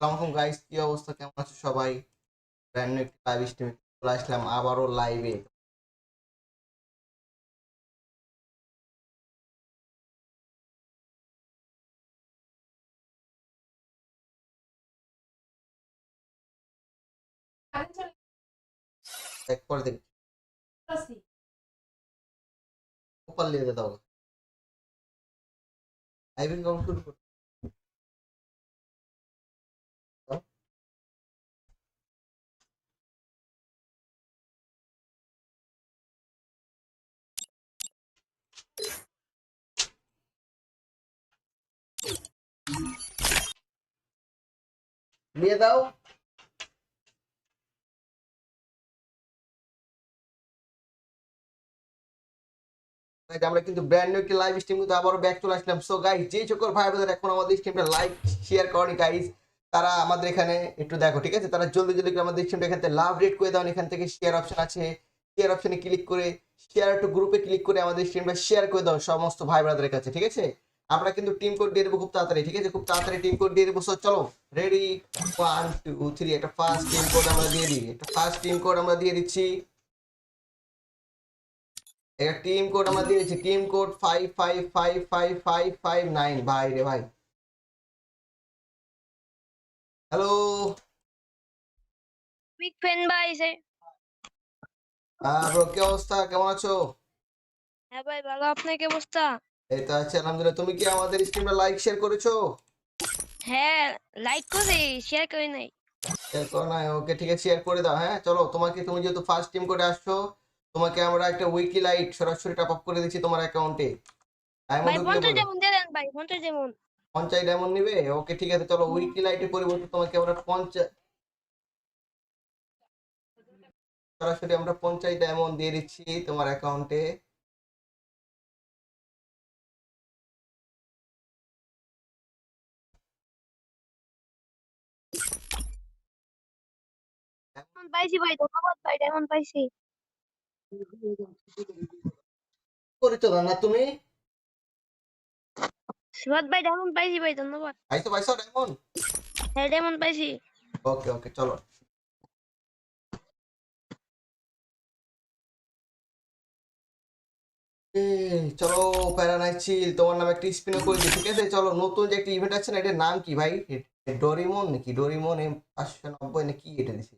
আসসালামু গাইস কি অবস্থা? কেমন আছো সবাই? ব্র্যান্ড নিউ একটি লাইভ স্ট্রিমে চলে আসলাম আবারও লাইভে এক করে দেখ। प्लस सी ऊपर ले देता होगा आई विल काउंट टू लिए दाओ দাও আমরা কিন্তু ব্র্যান্ড নিউ একটি লাইভ স্ট্রিম কিন্তু আবারও ব্যাক চলে আসলাম। সো গাইস যে চকর ভাই বোনেরা এখন আমাদের স্ট্রিমটা লাইক শেয়ার করেনি গাইস তারা আমাদের এখানে একটু দেখো, ঠিক আছে? তারা জলদি জলদি আমাদের স্ট্রিমটা এখান থেকে লাভ রেট করে দাও এখান থেকে শেয়ার অপশন আছে। শেয়ার অপশনে ক্লিক করে শেয়ার টু গ্রুপে ক্লিক করে আমাদের স্ট্রিমটা শেয়ার করে দাও সমস্ত ভাই ব্রাদারের কাছে, ঠিক আছে? আমরা কিন্তু টিম কোড দিয়ে দেবো খুব তাড়াতাড়ি, ঠিক আছে? খুব তাড়াতাড়ি টিম কোড দিয়ে দেবো। সো চলো রেডি ওয়ান টু থ্রি একটা ফার্স্ট টিম কোড আমরা দিয়ে দিই। একটা ফার্স্ট টিম কোড আমরা দিয়ে দিচ্ছি। একটা টিম কোড আমরা দিয়েছি team code five five five five five five nine ভাই রে ভাই। হ্যালো বিগ ফ্যান ভাই সে। ব্রো কি অবস্থা? কেমন আছো? হ্যাঁ ভাই ভালো। আপনার কি অবস্থা? এই তো আছে আলহামদুলিল্লাহ। তুমি কি আমাদের স্ট্রিমটা লাইক শেয়ার করেছ? হ্যাঁ লাইক করে শেয়ার করে নাই। শেয়ার করো না ওকে ঠিক আছে শেয়ার করে দাও। হ্যাঁ চলো তোমাকে তুমি যেহেতু ফার্স্ট টিম করে আসছো তোমাকে আমরা একটা উইকলি লাইট সরাসরি টপ আপ করে দিচ্ছি তোমার অ্যাকাউন্টে ভাই ডায়মন্ড পঞ্চাশ যেমন দিয়ে দেন ভাই পঞ্চাশ যেমন পঞ্চাশ ডায়মন্ড নিবে? ওকে ঠিক আছে চলো উইকলি লাইটের পরিবর্তে তোমাকে আমরা পঞ্চাশ সরাসরি আমরা পঞ্চাশ ডায়মন্ড দিয়ে দিচ্ছি তোমার অ্যাকাউন্টে ডায়মন্ড পাইছি ভাই ধন্যবাদ ভাই ডায়মন্ড পাইছি। না তুমি? শিবাদ ভাই ডায়মন্ড পাইছি ভাই ধন্যবাদ। পাইছো পাইছো ডায়মন্ড? হ্যাঁ ডায়মন্ড পাইছি। ওকে ওকে চলো। চলো প্যারা নাই চিল তোমার নামে একটা স্পিনও করে দিই ঠিক আছে? চলো নতুন যে একটা ইভেন্ট আছে না এটার নাম কি ভাই? ডোরিমন নাকি? ডোরিমন এম পাঁচশো নব্বই না কি এটা দিছে।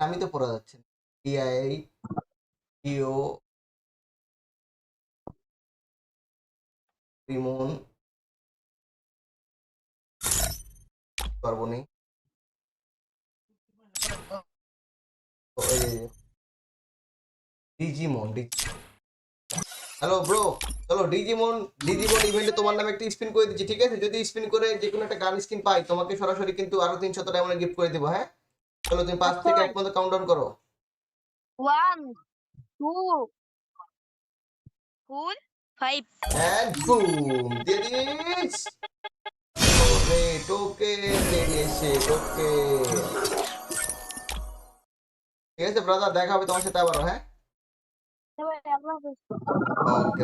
আমি তো পড়া যাচ্ছে ডিআই ডিও পারব নি ডিজিমন হ্যালো ব্রো চলো ডিজিমন ডিজিমন ইভেন্টে তোমার নামে একটা স্পিন করে দিচ্ছি ঠিক আছে? যদি স্পিন করে যে কোনো একটা গান স্কিন পাই তোমাকে সরাসরি কিন্তু আরও তিনশত টাকা গিফট করে দেবো হ্যাঁ? চলো তুমি পাঁচ থেকে এক পর্যন্ত কাউন্ট ডাউন করো। One two four five and boom! দিয়ে দিস ওরে টোকে বেরিয়েছে টোকে ঠিক আছে ব্রাদার দেখা হবে তোমার সাথে আবারও হ্যাঁ? ওকে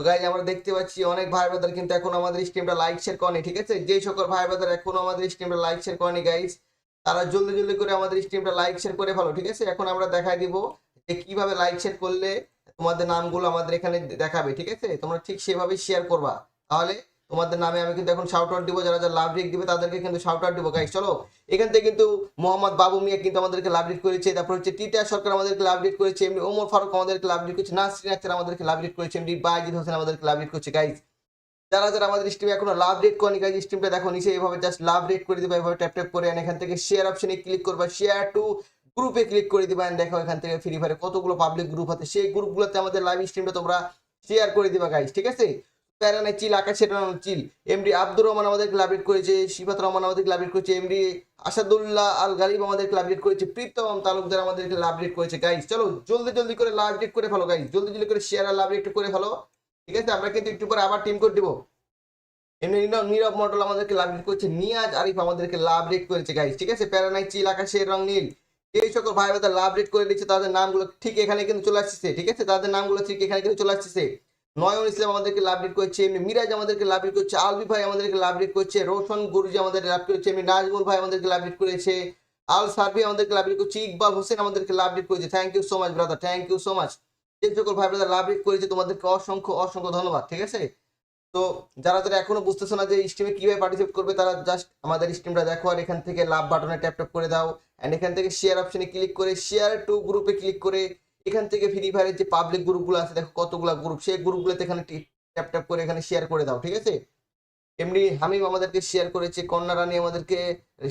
ওকে আমরা দেখতে পাচ্ছি অনেক ভাই ব্রাদার কিন্তু এখন আমাদের স্ট্রিমটা লাইক শেয়ার করেনি, ঠিক আছে? সকল ভাই ব্রাদার এখনও আমাদের স্ট্রিমটা লাইক শেয়ার করেনি গাইজ তারা জলদি জলদি করে আমাদের স্ট্রিমটা লাইক শেয়ার করে ফেলো, ঠিক আছে? এখন আমরা দেখাই দিব যে কীভাবে লাইক শেয়ার করলে তোমাদের নামগুলো আমাদের এখানে দেখাবে, ঠিক আছে? তোমরা ঠিক সেভাবে শেয়ার করবা। তাহলে তোমাদের নামে আমি কিন্তু এখন শাউট আউট দিব, যারা যারা লাভ রেক দিবে তাদেরকে কিন্তু শাউট আউট দিব। গাইজ চলো, এখান থেকে কিন্তু মোহাম্মদ বাবু মিয়া কিন্তু আমাদেরকে লাভ রেট করেছে, তারপর হচ্ছে টিটা সরকার আমাদেরকে লাভ রেট করেছে, এমনি ওমর ফারুক আমাদেরকে লাভ রেট করেছে, নাসরিন আক্তার আমাদেরকে লাভ রেট করেছে, এমনি বাইজিদ হোসেন আমাদেরকে লাভ রেট করছে। গাইজ যারা যারা আমাদের স্ট্রিমে এখনও লাভ রেট করেনি গাইজ স্ট্রিমটা দেখো নিচে এইভাবে জাস্ট লাভ রেট করে দিবা এইভাবে ট্যাপ ট্যাপ করে এখান থেকে শেয়ার অপশনে ক্লিক করবা শেয়ার টু গ্রুপে ক্লিক করে দিবা দেখো এখান থেকে ফ্রি ফায়ারে কতগুলো পাবলিক গ্রুপ আছে, সেই গ্রুপগুলোতে আমাদের লাইভ স্ট্রিমটা তোমরা শেয়ার করে দিবা গাইজ ঠিক আছে? প্যারানাই চিল, আকাশ সেটা চিল। এমডি আব্দুর রহমান আমাদেরকে লাভ রেট করেছে শিফাত রহমান আমাদেরকে লাভ রেট করেছে এমডি আসাদুল্লাহ আল গালিব আমাদেরকে লাভ রেট করেছে, প্রীতম তালুকদার আমাদেরকে লাভ রেট করেছে। গাইজ চলো, জলদি জলদি করে লাভ রেট করে ফেলো গাইজ জলদি জলদি করে শেয়ার আর লাভ রেট করে ফেলো। ঠিক আছে? আমরা কিন্তু একটু পরে আবার টিম কোড দিব। এমনি নীরব- মন্ডল আমাদেরকে লাভ রেট করেছে, নিয়াজ আরিফ আমাদেরকে লাভ রেট করেছে গাইস ঠিক আছে? প্যারানাই চিল, আকাশের রং নীল। এই সকল ভাই লাভ রেট করে দিচ্ছে, তাদের নামগুলো ঠিক এখানে কিন্তু চলে আসছে। ঠিক আছে? তাদের নামগুলো ঠিক এখানে কিন্তু চলে আসছে। নয়ন ইসলাম আমাদেরকে লাভ রেট করছে, এমনি মিরাজ আমাদেরকে লাভ রেট করছে, আলবি ভাই আমাদেরকে লাভ রেট করছে, রোশন গুরুজি আমাদের লাভ করছে, এমনি নাজমুল ভাই আমাদেরকে লাভ রেট করেছে, আল সার্ভি আমাদেরকে লাভ রেট করছে, ইকবাল হোসেন আমাদেরকে লাভ রেট করেছে। Thank you so much brother thank you so much যে সকল ভাই ব্রাদার লাভ রেট করেছে, তোমাদেরকে অসংখ্য অসংখ্য ধন্যবাদ, ঠিক আছে? তো যারা যারা এখনও বুঝতেছো না যে স্ট্রিমে কীভাবে পার্টিসিপেট করবে, তারা জাস্ট আমাদের স্ট্রিমটা দেখো আর এখান থেকে লাভ বাটনে ট্যাপ ট্যাপ করে দাও। এন্ড এখান থেকে শেয়ার অপশনে ক্লিক করে শেয়ার টু গ্রুপে ক্লিক করে এখান থেকে ফ্রি ফায়ারের যে পাবলিক গ্রুপগুলো আছে, দেখো কতগুলো গ্রুপ সেই গ্রুপগুলোতে এখানে ট্যাপ ট্যাপ করে এখানে শেয়ার করে দাও, ঠিক আছে? এমনি হামিম আমাদেরকে শেয়ার করেছে, কন্যা রানী আমাদেরকে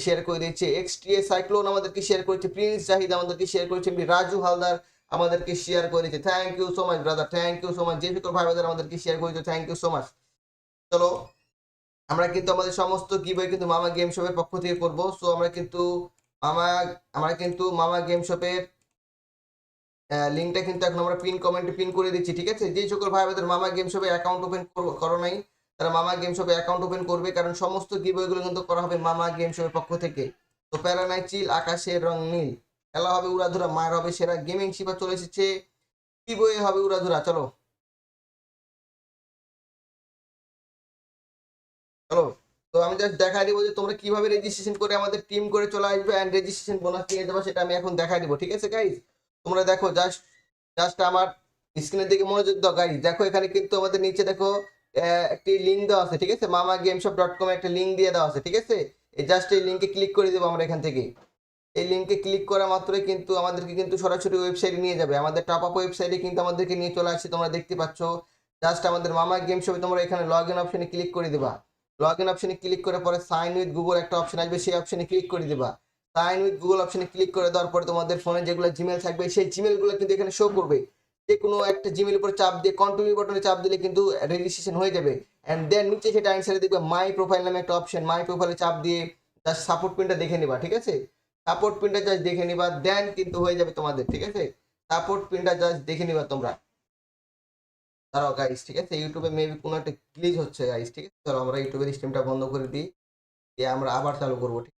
শেয়ার করে দিয়েছে এক্স টি এ সাইক্লোন আমাদেরকে শেয়ার করেছে প্রিন্স জাহিদ আমাদেরকে শেয়ার করেছে, এমনি রাজু হালদার আমাদেরকে শেয়ার করেছে thank you so much brother thank you so much সকল ভাই ব্রাদার আমাদেরকে শেয়ার করেছে থ্যাংক ইউ সো মাচ চলো, আমরা কিন্তু আমাদের সমস্ত গিভওয়ে কিন্তু মামা গেম শপের পক্ষ থেকে করব সো আমরা কিন্তু মামা, আমরা কিন্তু মামা গেম শপের লিঙ্কটা কিন্তু এখন আমরা পিন কমেন্টে পিন করে দিচ্ছি, ঠিক আছে? যেই সকল ভাই আমাদের মামা গেম শপে অ্যাকাউন্ট ওপেন করো নাই, তারা মামা গেম শপে অ্যাকাউন্ট ওপেন করবে, কারণ সমস্ত গিভওয়েগুলো কিন্তু করা হবে মামা গেম শপের পক্ষ থেকে। তো প্যারানাই চিল, আকাশের রং নীল। খেলা হবে উড়াধুরা, মায়ের হবে সেরা গেমিং শিবা চলে এসেছে। গিভওয়ে হবে উড়াধুরা, চলো। চলো। তো আমি জাস্ট দেখাই দিব যে তোমরা কীভাবে রেজিস্ট্রেশন করে আমাদের টিম করে চলে আসবে অ্যান্ড রেজিস্ট্রেশন বোনাস নিয়ে যাব, সেটা আমি এখন দেখাই দিব, ঠিক আছে গাইজ তোমরা দেখো জাস্ট জাস্ট আমার স্ক্রিনের দিকে মনোযোগ দাও গাইজ দেখো এখানে কিন্তু আমাদের নিচে দেখো একটি লিঙ্ক দেওয়া আছে, ঠিক আছে? মামা গেম শপ ডট কম একটা লিঙ্ক দিয়ে দেওয়া আছে, ঠিক আছে? এই জাস্ট এই লিঙ্কে ক্লিক করে দেবো আমরা এখান থেকে। এই লিঙ্কে ক্লিক করা মাত্রই কিন্তু আমাদেরকে কিন্তু সরাসরি ওয়েবসাইটে নিয়ে যাবে। আমাদের টপ আপ ওয়েবসাইটে কিন্তু আমাদেরকে নিয়ে চলে আসছে, তোমরা দেখতে পাচ্ছ। জাস্ট আমাদের মামা গেম শপে তোমরা এখানে লগ ইন অপশনে ক্লিক করে দিবা। লগ ইন অপশনে ক্লিক করে পরে সাইন উইথ গুগল একটা অপশন আসবে, সেই অপশনে ক্লিক করে দিবা। সাইন উইথ গুগল অপশনে ক্লিক করে দেওয়ার পরে তোমাদের ফোনে যেগুলো জিমেল থাকবে, সেই জিমেলগুলো কিন্তু এখানে শো করবে। যে কোনো একটা জিমেল উপর চাপ দিয়ে কন্টিনিউ বাটনে চাপ দিলে কিন্তু রেজিস্ট্রেশন হয়ে যাবে। অ্যান্ড দেন নিচে সেটা অ্যান্সারে দেখবে মাই প্রোফাইল নামে একটা অপশন মাই প্রোফাইলে চাপ দিয়ে জাস্ট সাপোর্ট পিনটা দেখে নিবা, ঠিক আছে? সাপোর্ট পিনটা জাস্ট দেখে নিবা দেন কিন্তু হয়ে যাবে তোমাদের, ঠিক আছে? সাপোর্ট পিনটা জাস্ট দেখে নিবা তোমরা। দাঁড়াও গাইস ঠিক আছে? ইউটিউবে মেবি কোনো একটা গ্লিচ হচ্ছে গাইস ঠিক আছে? চলো আমরা ইউটিউবের স্ট্রিমটা বন্ধ করে দিই। দিয়ে আমরা আবার চালু করব, ঠিক